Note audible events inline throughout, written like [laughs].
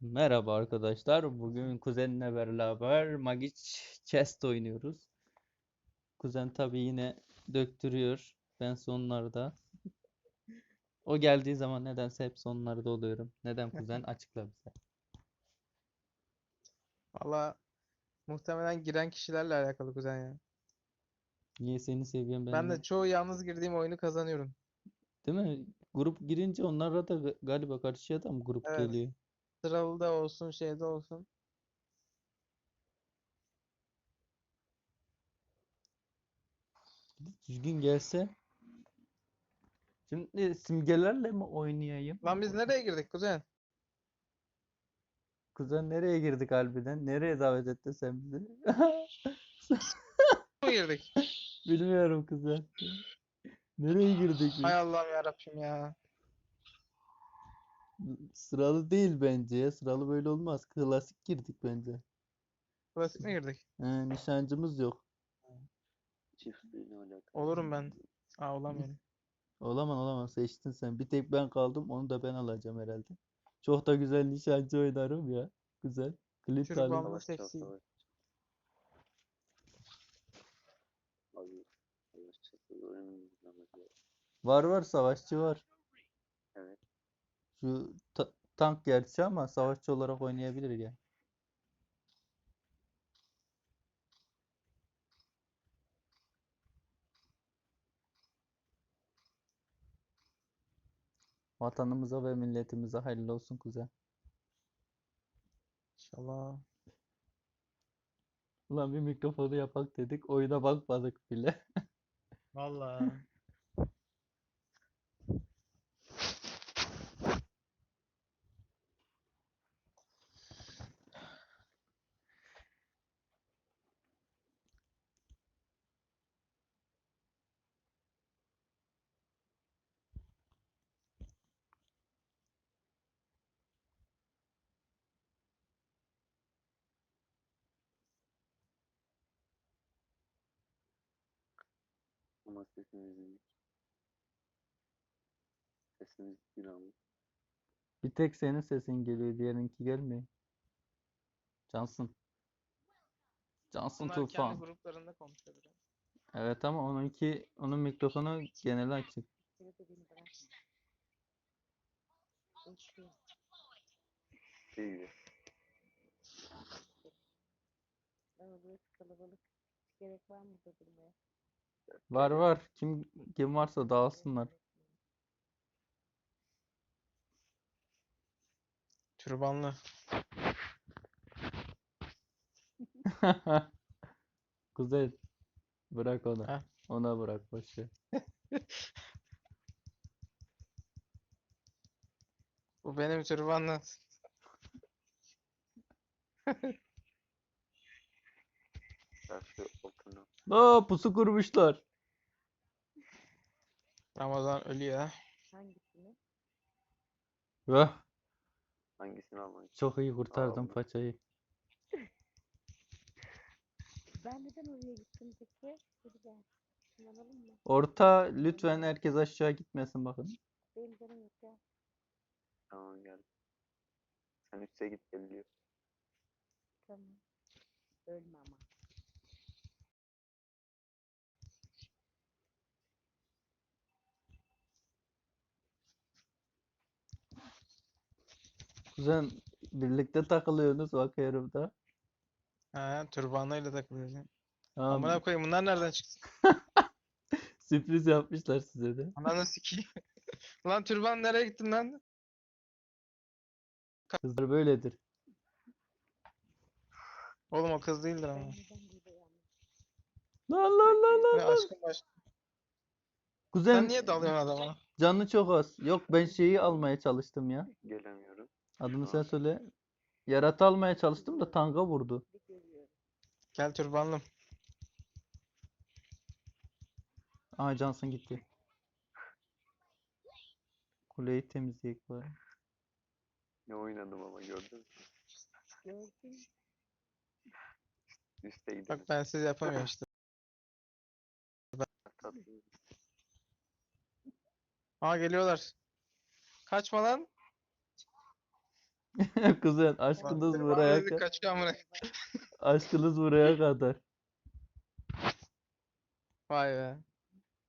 Merhaba arkadaşlar. Bugün kuzenimle beraber Magic Chest oynuyoruz. Kuzen tabii yine döktürüyor. Ben sonlarda. O geldiği zaman nedense hep sonlarda oluyorum. Neden kuzen? [laughs] Açıkla bize. Valla muhtemelen giren kişilerle alakalı kuzen ya. Niye seni seviyorum ben Ben de. çoğu yalnız girdiğim oyunu kazanıyorum. Değil mi? Grup girince onlara da ga- galiba karşıya da mı grup Evet. geliyor? Sıralı da olsun, şeyde olsun. Düzgün gelse. Şimdi simgelerle mi oynayayım? Lan biz nereye girdik kuzen? Kuzen nereye girdik harbiden? Nereye davet etti sen bizi? Mı girdik? [laughs] Bilmiyorum kuzen. Nereye girdik biz? Hay Allah'ım yarabbim ya. Sıralı değil bence ya. Sıralı böyle olmaz. Klasik girdik bence. Klasik mi girdik? He, nişancımız yok. Çiftliğine alakalı. Olurum ben. Aa olamıyorum. [laughs] Olamam olamam. Seçtin sen. Bir tek ben kaldım. Onu da ben alacağım herhalde. Çok da güzel nişancı oynarım ya. Güzel. Klip Çocuk Savaş çal, seksi. savaş. Abi, savaş. Var var savaşçı var. Şu ta- tank gerçi ama savaşçı olarak oynayabilir ya. Vatanımıza ve milletimize hayırlı olsun kuzen. İnşallah. Ulan bir mikrofonu yapak dedik. Oyuna bakmadık bile. [laughs] Valla. Ama sesimiz Sesimiz günahlı. Bir tek senin sesin geliyor. Diğerinki gelmiyor. Cansın. Cansın kendi Tufan. gruplarında konuşuyor biraz. Evet ama onunki onun mikrofonu genel açık. Gibi. Kalabalık kalabalık. Gerek var mı burada durmaya? Var var. Kim kim varsa dağılsınlar. Türbanlı. [laughs] Kuzey bırak onu. Heh. Ona bırak ver. [laughs] Bu benim türbanlı. Karşı altına. Aa pusu kurmuşlar. Ramazan ölüyor. Hangisini? Vah, Hangisini almak? çok iyi kurtardım Allah. paçayı. [laughs] Ben neden oraya gittim peki? Hadi gel. Kullanalım mı? Orta lütfen herkes aşağı gitmesin bakın. Benim canım yok ya. Tamam gel. Sen üste git geliyor. Tamam. Ölme ama. Kuzen birlikte takılıyorsunuz bakıyorum da. Ha, türbanlıyla takılıyorsun. Tamam. Amına koyayım bunlar nereden çıktı? [laughs] Sürpriz yapmışlar size de. Ananı sikeyim. [laughs] Lan türban nereye gittin lan? Kızlar böyledir. Oğlum o kız değildir ama. Lan lan lan lan Ne lan. aşkım aşkım. Kuzen Sen niye dalıyorsun adama? canı çok az. Yok ben şeyi almaya çalıştım ya. Gelemiyorum. Adını sen söyle. Yaratı almaya çalıştım da tanga vurdu. Gel türbanlım. Aa Johnson gitti. Kuleyi temizleyek bari. Ne oynadım ama gördün mü? Üste gidelim. Bak ben siz yapamıyorum işte. Aa geliyorlar. Kaçma lan. Kuzen aşkınız buraya kadar. Aşkınız buraya kadar. Vay be.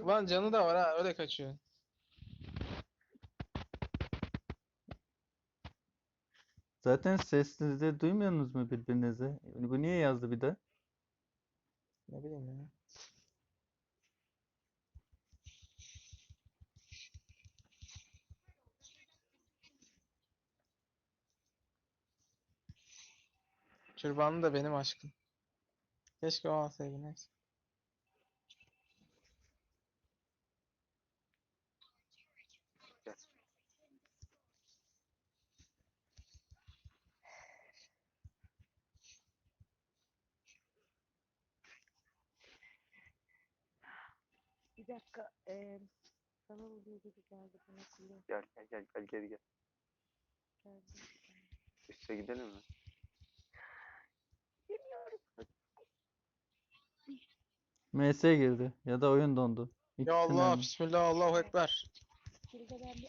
Ulan canı da var ha öyle kaçıyor. Zaten sesinizi duymuyorsunuz mu birbirinizi? Bu niye yazdı bir de? Ne bileyim ya. Türbanlı da benim aşkım. Keşke o alsaydı neyse. Gel. Bir dakika. eee sana oluyor gibi geldi bana kule Gel gel gel gel geri gel. geldi. Üste gidelim mi? MS girdi ya da oyun dondu. Ya Allah, İkisinden. Bismillah, Allahu Ekber. Şurada ben bir.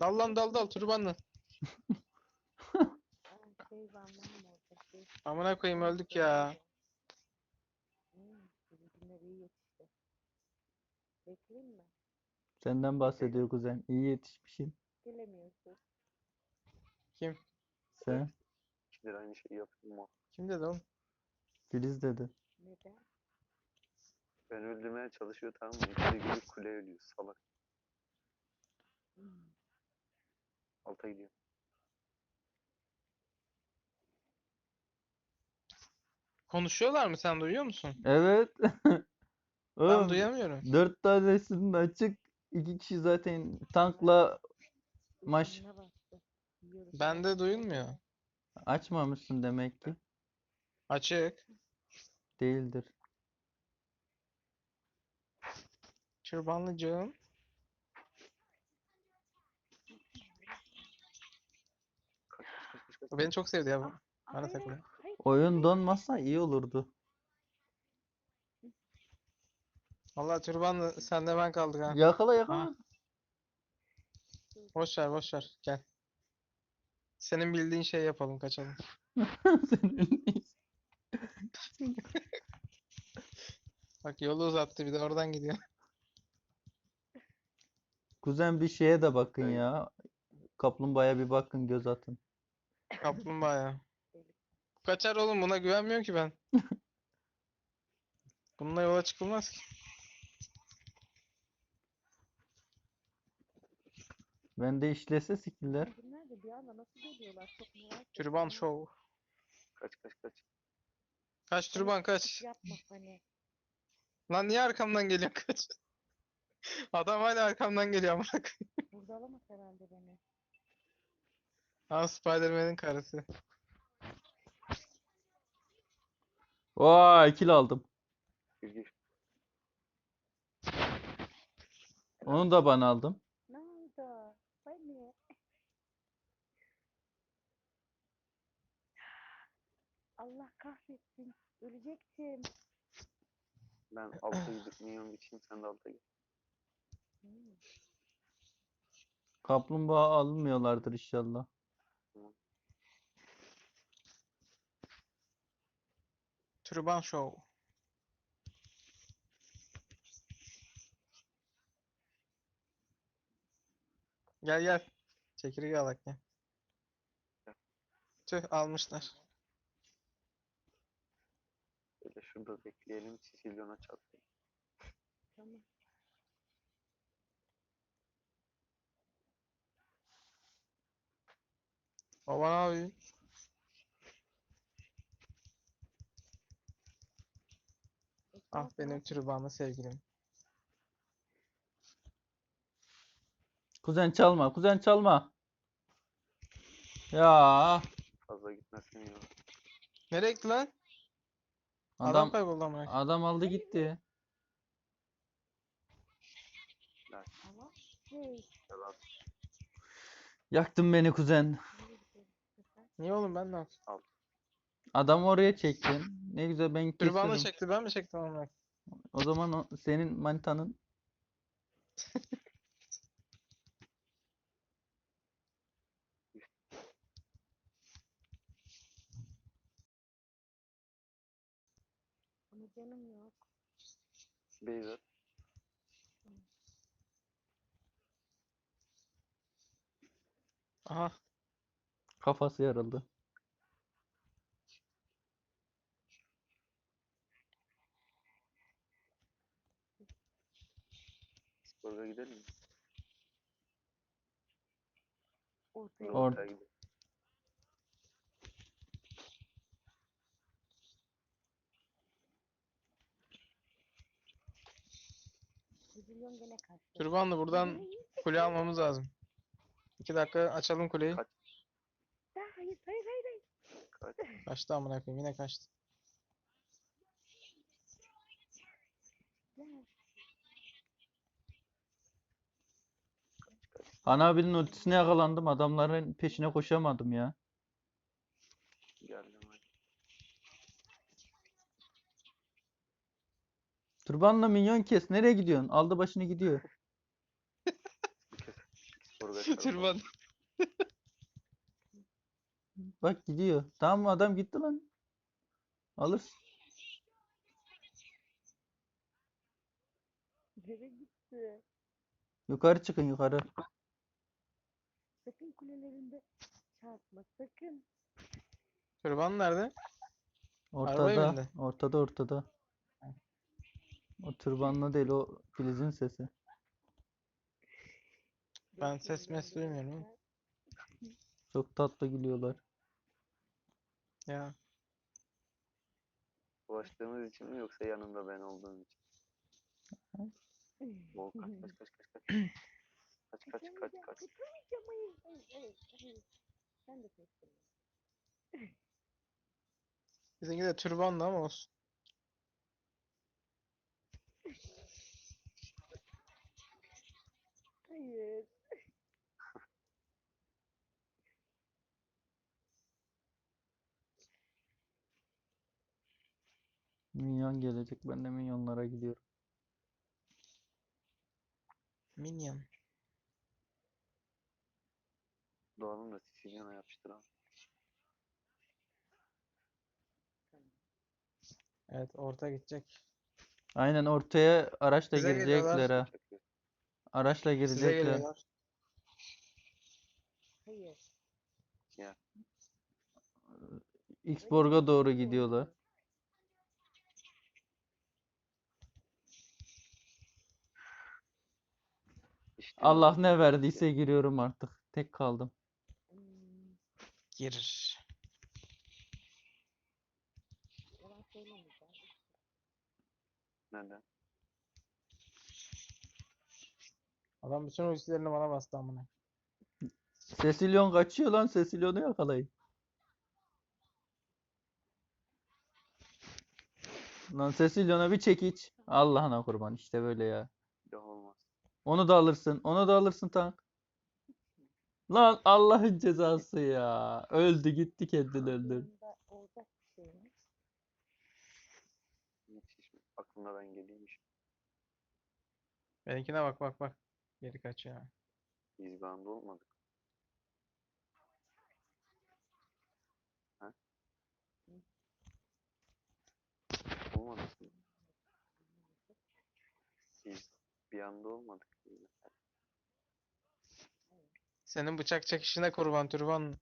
Dal lan dal dal. Aa, şey. Şey. Amına koyayım öldük ya. Hmm, bizimkiler iyi yetişti. Bekleyeyim mi? Senden bahsediyor kuzen. İyi yetişmişsin. Gelemiyorsun. Kim? Sen. İkidir aynı şeyi yapıyor mu? Kim dedi oğlum? Filiz dedi. Neden? Ben öldürmeye çalışıyor tamam mı? İkide gibi kule ölüyor salak. Alta gidiyor. Konuşuyorlar mı sen duyuyor musun? Evet. [laughs] Ben Oğlum, duyamıyorum. dört tanesinin açık. iki kişi zaten tankla maş Zihnine bastı. Yiyoruz. Bende duyulmuyor. açmamışsın demek ki. Açık. Değildir. O beni çok sevdi ya. bu. Bana takılıyor. Oyun donmasa iyi olurdu. Vallahi türbanlı senle ben kaldık ha. Yakala yakala. Boş ver boş ver. Gel. Senin bildiğin şey yapalım kaçalım. [laughs] Senin- Bak yolu uzattı bir de oradan gidiyor. Kuzen bir şeye de bakın Evet. ya. Kaplumbağaya bir bakın göz atın. Kaplumbağa ya. Kaçar oğlum buna güvenmiyorum ki ben. [laughs] Bununla yola çıkılmaz ki. Bende işlese skiller. Bunlar da bir anda nasıl geliyorlar? Çok merak ettim. Türban şov. Kaç kaç kaç. Kaç türban kaç. Yapma hani. Lan niye arkamdan geliyor [laughs] kaç. [laughs] Adam hala arkamdan geliyor koyayım. Burada alamaz herhalde beni. Ha Spider-Man'in karısı. Vay kill aldım. Gir. Onu da ben aldım. Ne oldu? Hani? [laughs] Allah kahretsin. Ölecektim. Ben alta gidip minyon biçeyim sen de alta git. Hmm. Kaplumbağa almıyorlardır inşallah. Türban şov. Gel gel. Çekirge alak gel. Tüh almışlar. Böyle şurada bekleyelim Sicilyon'a çarpayım. Tamam. Baba ne yapıyor? Ah benim türbanlı sevgilim. Kuzen çalma, kuzen çalma. Ya Fazla gitmesin ya. Nereye gitti lan? Adam adam kayboldu amına koyayım. adam aldı gitti. Şey. Yalan. Yaktın beni kuzen. Niye oğlum ben ne yaptım? Adam oraya çektin. Ne güzel ben Biri bana kesiyorum. çekti ben mi çektim onu? O zaman o, senin manitanın. Ama canım yok. Beyza. Aha. Kafası yarıldı. Sporga gidelim mi? Ortaya Or- Ortaya gidelim. Üzülüyorum gene kaçtı. Türbanlı buradan kule almamız lazım. İki dakika açalım kuleyi. Kaç. Ha, Hayır hayır hayır hayır. Kaç. Kaçtı amına koyayım yine kaçtı. Lan, Anabilin ultisine yakalandım. Adamların peşine koşamadım ya. Geldim hadi. Turbanla minyon kes. Nereye gidiyorsun? Aldı başını gidiyor. [laughs] Bir Bak gidiyor. Tamam mı? Adam gitti lan. Alırsın. Nereye gitti? Yukarı çıkın yukarı. Sakın kulelerinde çarpma sakın. Türban nerede? Ortada. Ortada ortada. O türbanlı değil o Filiz'in sesi. Ben ses mes duymuyorum. Çok tatlı gülüyorlar. Ya. Ulaştığımız için mi yoksa yanında ben olduğum için? Bol kaç kaç kaç kaç [clears throat] kaç. Kaç kaç kaç kaç. kaçamayacağım, hayır, hayır, hayır, hayır. Sen de seçtin. Bizimki de türbanlı ama olsun. Minyon gelecek. Ben de minyonlara gidiyorum. Minion. Doğan'ın da Sicilya'na yapıştır abi. Evet orta gidecek. Aynen ortaya araçla geliyorlar. girecekler ha. Araçla Size girecekler. geliyorlar. Hayır. Xborg'a doğru gidiyorlar. Allah ne verdiyse giriyorum artık. Tek kaldım. Gir. yalan söylemeyeceğim. Neden? Adam bütün ultilerini bana bastı amına. Cecilion kaçıyor lan. Cecilion'u yakalayın. Lan Cecilion'a bir çekiç. Allah'ına kurban. işte böyle ya. Onu da alırsın. Onu da alırsın tank. Lan Allah'ın cezası ya. Öldü gitti kendini. Yanında olacak bir şey mi? Aklımda ben geleyim iş. Benimkine bak bak bak. Geri kaçıyor. Biz bir anda olmadık. Ha? Olmadık? Biz bir anda olmadık. biz. Senin bıçak çekişine kurban türban.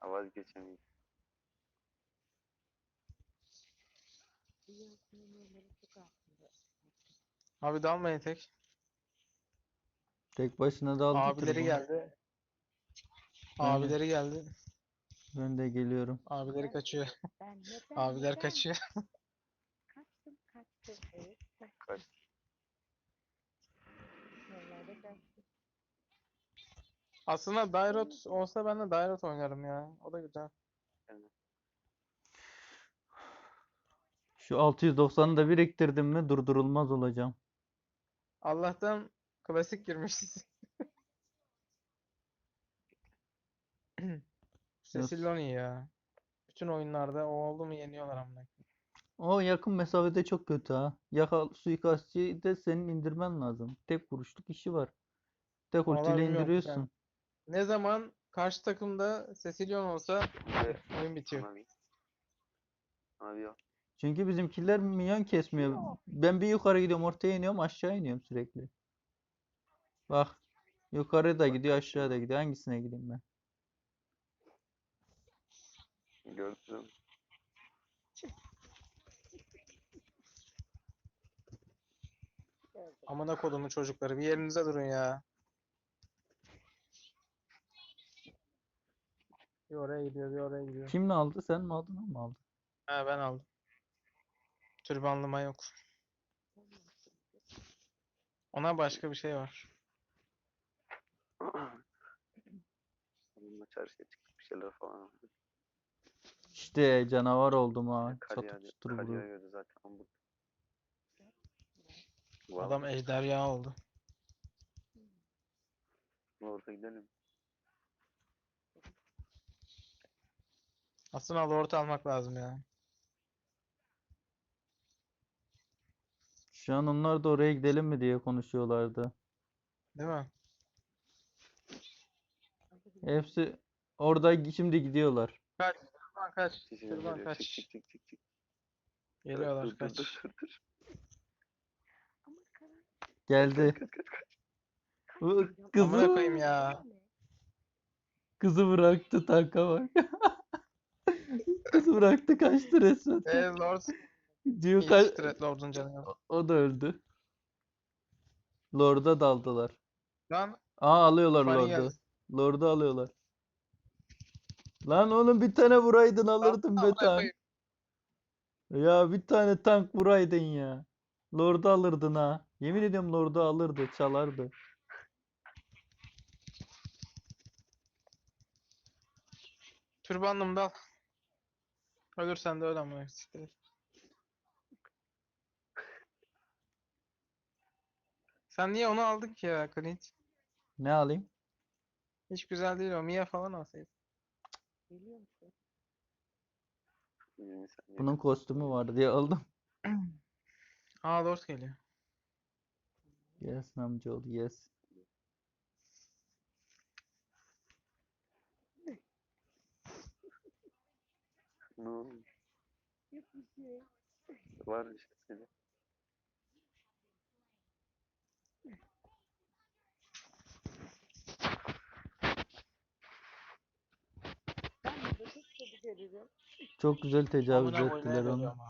Ha, Vazgeçemeyiz. Abi dalmayın tek. Tek başına da aldı Abileri geldi. Abileri geldi. Ben de geliyorum. Abileri kaçıyor. Ben neden [laughs] Abiler neden? kaçıyor. Kaçtım kaçtım. Evet. kaçtım. Kaç. Kaçtım. Aslında Dairot olsa ben de Dairot oynarım ya. O da güzel. Şu 690'ı da biriktirdim mi durdurulmaz olacağım. Allah'tan klasik girmişiz. Cecilion iyi ya. Bütün oyunlarda o oldu mu yeniyorlar amına. koyayım. O yakın mesafede çok kötü ha. Yaka suikastçıyı de senin indirmen lazım. Tek vuruşluk işi var. tek Vallahi ultiyle bilmiyorum indiriyorsun. Ne zaman karşı takımda Cecilion olsa Ve oyun bitiyor. Abi. Abi yok. Çünkü bizimkiler minyon kesmiyor. Ben bir yukarı gidiyorum, ortaya iniyorum, aşağı iniyorum sürekli. Bak. Yukarı da gidiyor, aşağı da gidiyor. Hangisine gideyim ben? Gördüm. Amına kodumun çocukları bir yerinize durun ya. Bir oraya gidiyor, bir oraya gidiyor. Kim ne aldı? Sen mi aldın, o mu aldı? Ha ben aldım. Türbanlıma yok. Ona başka bir şey var. Onunla çarşıya çıktık bir şeyler falan. İşte canavar oldum ha. Kar yağıyordu zaten bu. Adam ejderha oldu. orada gidelim. Aslında lord almak lazım ya. Şu an onlar da oraya gidelim mi diye konuşuyorlardı. Değil mi? Hepsi orada şimdi gidiyorlar. Kaç. Türban kaç. Geliyor. kaç. Çık çık çık çık çık. Geliyorlar Dur, kaç. dur, dur, dur. Geldi. Kaç kaç kaç. Kızı, koyayım ya. kızı bıraktı tanka bak. [laughs] Kızı bıraktı kaçtı resmen. Eee lord. Diyor kaç... lordun canını. O- O da öldü. Lord'a daldılar. Lan Aa alıyorlar Lord'u. Lord'u alıyorlar. Lan oğlum bir tane vuraydın alırdın be tank. Ya bir tane tank vuraydın ya. Lord'u alırdın ha. Yemin ediyorum Lord'u alırdı, çalardı. Türbanlım dal. Ölürsen de öl amına siktir. Sen niye onu aldın ki ya Clint? Ne alayım? Hiç güzel değil o. Mia falan alsaydın. Geliyor musun? 20 saniye. Bunun kostümü vardı diye aldım. [clears throat] Aa lord geliyor. Yes amcaoğlu yes. Ne oldu? Yok bir şey. Var işte senin. Burada çok güzel tecavüz Amına ettiler onu. geliyorum ha.